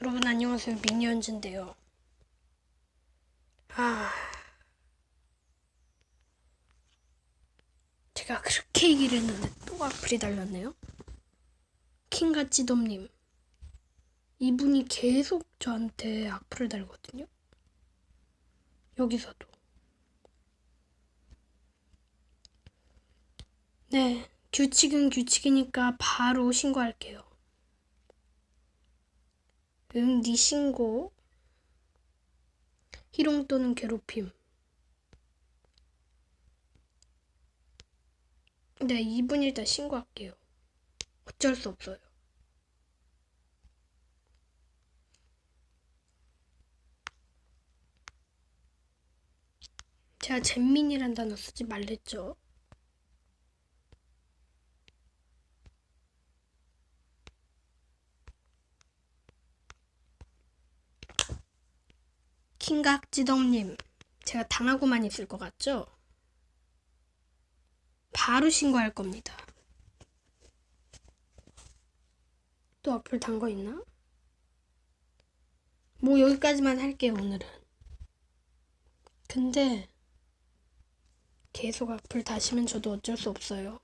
여러분 안녕하세요. 미니언즈인데요. 아. 제가 그렇게 얘기를 했는데 또 악플이 달렸네요. 킹과 찌돔님. 이분이 계속 저한테 악플을 달거든요. 여기서도. 네 규칙은 규칙이니까 바로 신고할게요 응, 네 신고. 희롱 또는 괴롭힘. 네, 이분 일단 신고할게요. 어쩔 수 없어요. 제가 잼민이란 단어 쓰지 말랬죠. 킹각지덕님, 제가 당하고만 있을 것 같죠? 바로 신고할 겁니다. 또 어플 단 거 있나? 뭐 여기까지만 할게요, 오늘은. 근데 계속 악플 다시면 저도 어쩔 수 없어요.